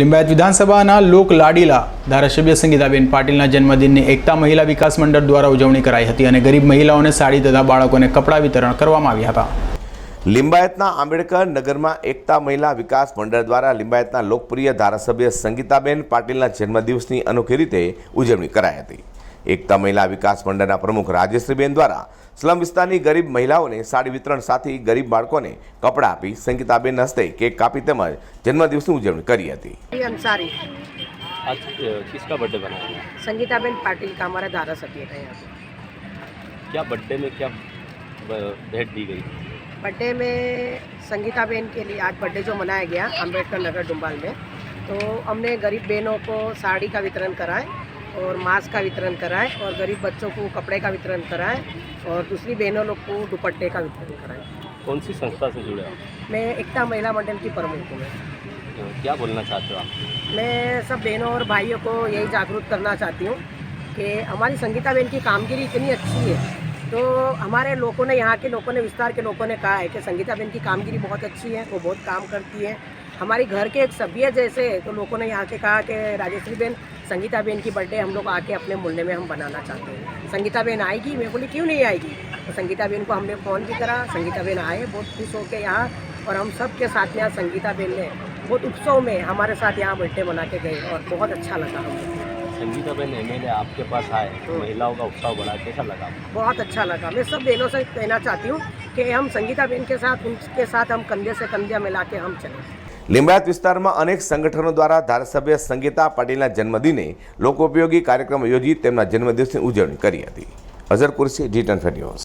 લિંબાયત વિધાનસભાના લોક લાડીલા ધારાસભ્ય સંગીતાબેન પાટીલના જન્મદિનની એકતા મહિલા વિકાસ મંડળ દ્વારા ઉજવણી કરાઈ હતી અને ગરીબ મહિલાઓને સાડી તથા બાળકોને કપડાં વિતરણ કરવામાં આવ્યા હતા. લિંબાયતના આંબેડકર નગરમાં એકતા મહિલા વિકાસ મંડળ દ્વારા લિંબાયતના લોકપ્રિય ધારાસભ્ય સંગીતાબેન પાટીલના જન્મદિવસની અનોખી રીતે ઉજવણી કરાઈ હતી. એકતા મહિલા વિકાસ મંડળના પ્રમુખ રાજેશ્રીબેન દ્વારા સ્લમ વિસ્તારની ગરીબ મહિલાઓને સાડી વિતરણ સાથે ગરીબ બાળકોને કપડાં આપી સંગીતાબેન હસ્તે કેક કાપી તેમજ જન્મદિવસની ઉજવણી કરી હતી ये अंसारी आज अ, किसका बर्थडे मनाया गया? संगीताबेन पाटिल का हमारा धारासभ्य है यहाँ पे क्या बर्थडे में क्या ब- भेंट दी गई बर्थडे में संगीताबेन के लिए आज बर्थडे जो मनाया गया अम्बेडकर नगर डुम्बाल में तो हमने गरीब बहनों को साड़ी का वितरण कराए और मास्क का वितरण कराएँ और गरीब बच्चों को कपड़े का वितरण कराए और दूसरी बहनों लोग को दुपट्टे का वितरण कराए। कौन सी संस्था से जुड़े हो मैं एकता महिला मंडल की प्रमुख हूँ मैं। अ, क्या बोलना चाहते हो आप? मैं सब बहनों और भाइयों को यही जागरूक करना चाहती हूँ कि हमारी संगीता बहन की कामगिरी इतनी अच्छी है। तो हमारे लोगों ने यहाँ के लोगों ने विस्तार के लोगों ने कहा है कि संगीता बहन की कामगिरी बहुत अच्छी है वो बहुत काम करती है। हमारी घर के एक सभ्य जैसे तो लोगों ने यहाँ के कहा कि राजेश्री बहन संगीता बहन की बर्थडे हम लोग आके अपने मोहल्ले में हम बनाना चाहते हैं। संगीता बहन आएगी? मैं बोली क्यों नहीं आएगी? तो संगीता बहन को हमने फ़ोन भी करा संगीता बहन आए बहुत खुश होकर यहाँ और हम सब के साथ यहाँ संगीता बहन ने बहुत उत्सव में हमारे साथ यहाँ बर्थडे मना के गए और बहुत अच्छा लगा हमें संगीता बहन एम आपके पास आए तो महिलाओं का उत्साह बढ़ा कैसा लगा? बहुत अच्छा लगा। मैं सब बहनों से कहना चाहती हूँ कि हम संगीता बहन के साथ उनके साथ हम कंधे से कंधे मिला के हम चलें। લિંબાયત વિસ્તારમાં અનેક સંગઠનો દ્વારા ધારાસભ્ય સંગીતા પાટીલના જન્મદિને લોકોપયોગી કાર્યક્રમ યોજી તેમના જન્મદિવસની ઉજવણી કરી હતી. અઝર કુરશી જી ટેન